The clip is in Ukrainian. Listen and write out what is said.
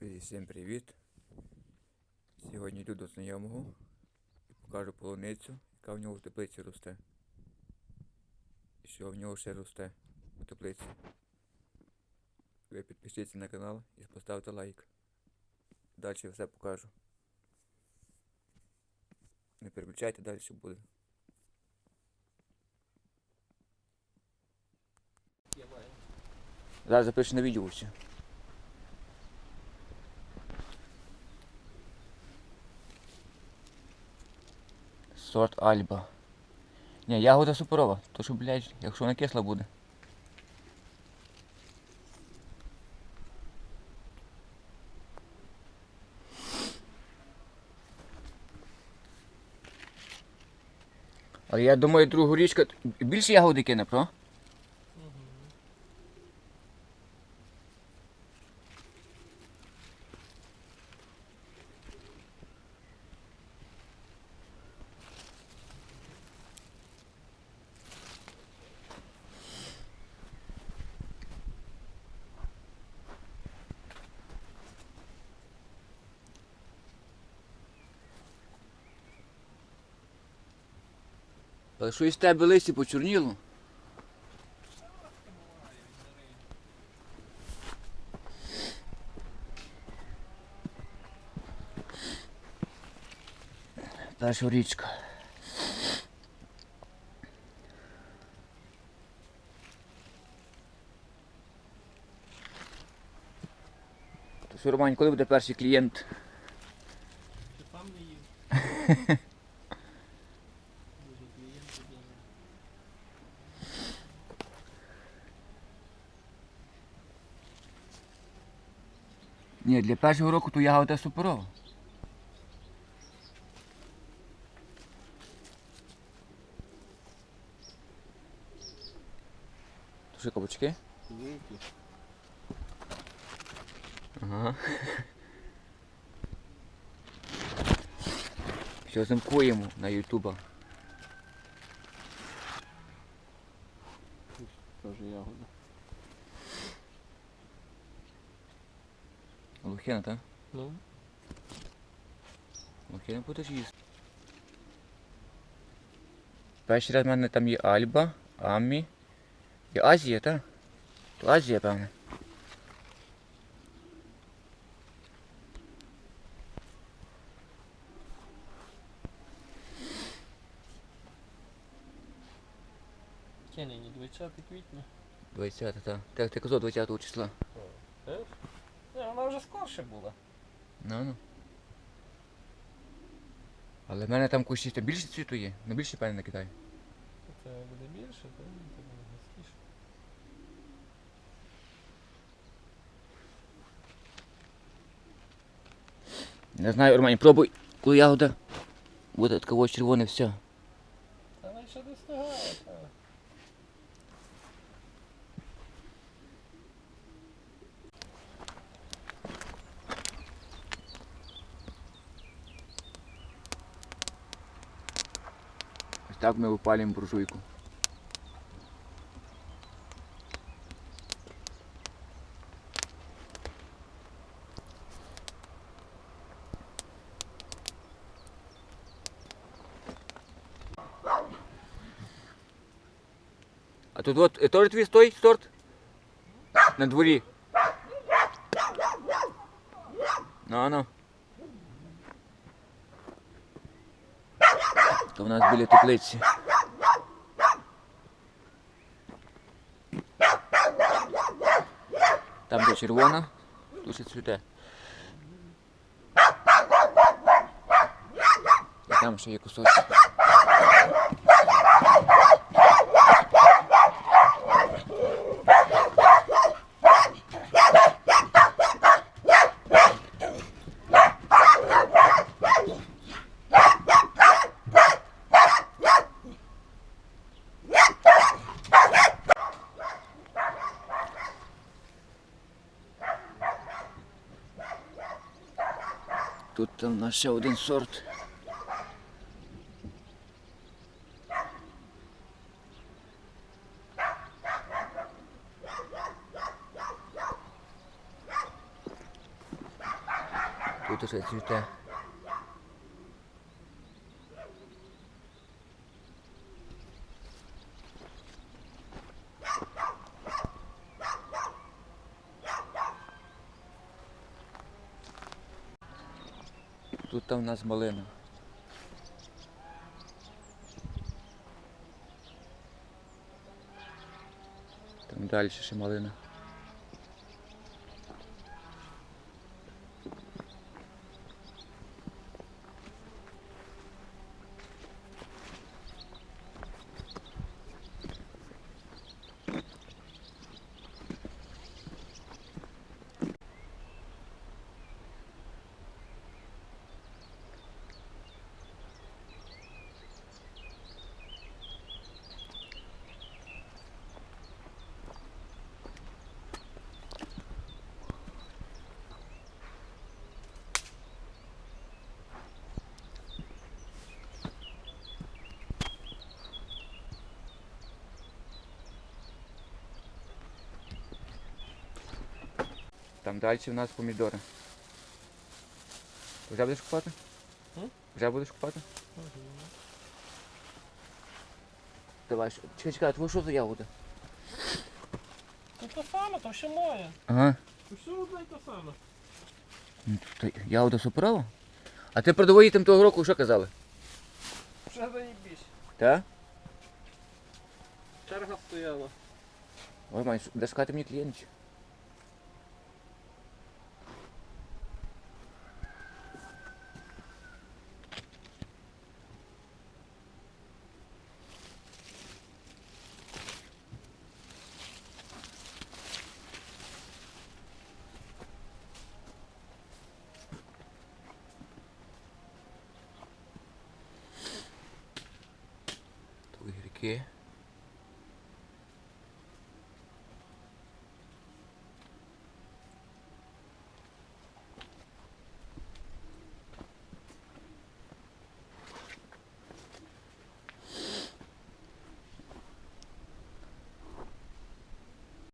Друзі, всім привіт! Сьогодні йду до знайомого і покажу полуницю, яка в нього в теплиці росте. І що в нього ще росте у теплиці. Ви підпишіться на канал і поставте лайк. Далі все покажу. Не переключайте, далі буде. Зараз запишу на відео все. Сорт Альба. Ні, ягода суперова, то що, блядь, якщо вона кисла буде. Але я думаю, другу річку більше ягоди кине, про? Але що із тебе лисі почорніло? Перша річка. То що, коли буде перший клієнт? Ти сам не їв. Ні, для першого року то ягода суперова. То що, кабачки? Ага. Що замкуємо на ютуба. Теж ягода. Лухина, так? Ну, Лухина будеш їсти. Перший раз в мене там є Альба, Амі. І Азія, так? То Азія, певне. яке нині 20 квітня. 20, так. Так, ти казав 20 числа. Теж? Вона вже скорше була. Ну ну. Але в мене там кущі та більше цвіту є, на більше певне на Китай. Це буде більше, то це буде густіше. Не знаю, Роман, пробуй, коли ягода буде такого червоне все. Та вона ще достигає. та. Ось так ми випалюємо буржуйку. А тут от е, теж твій той сорт? На дворі. Ну, ну. То в нас біля теплиці. Там де червона, тут ще цвіте. І там ще є кусочок. Тут там у нас ще один сорт. Тут уже цвіте. Там у нас малина. Там далі ще малина. Там далі в нас помідори. Вже будеш купати? М? Вже будеш купати? Давай, що- чекай, чекай, твою що за ягода? То саме, то ще моє. Ага. То все одне й те саме. Ну, то Ягода суперова? А ти продавай її там того року що казали? Вже заїбісь. Так? Черга стояла. Ой, маєш, де шукати мені клієнтів. Тут гірки.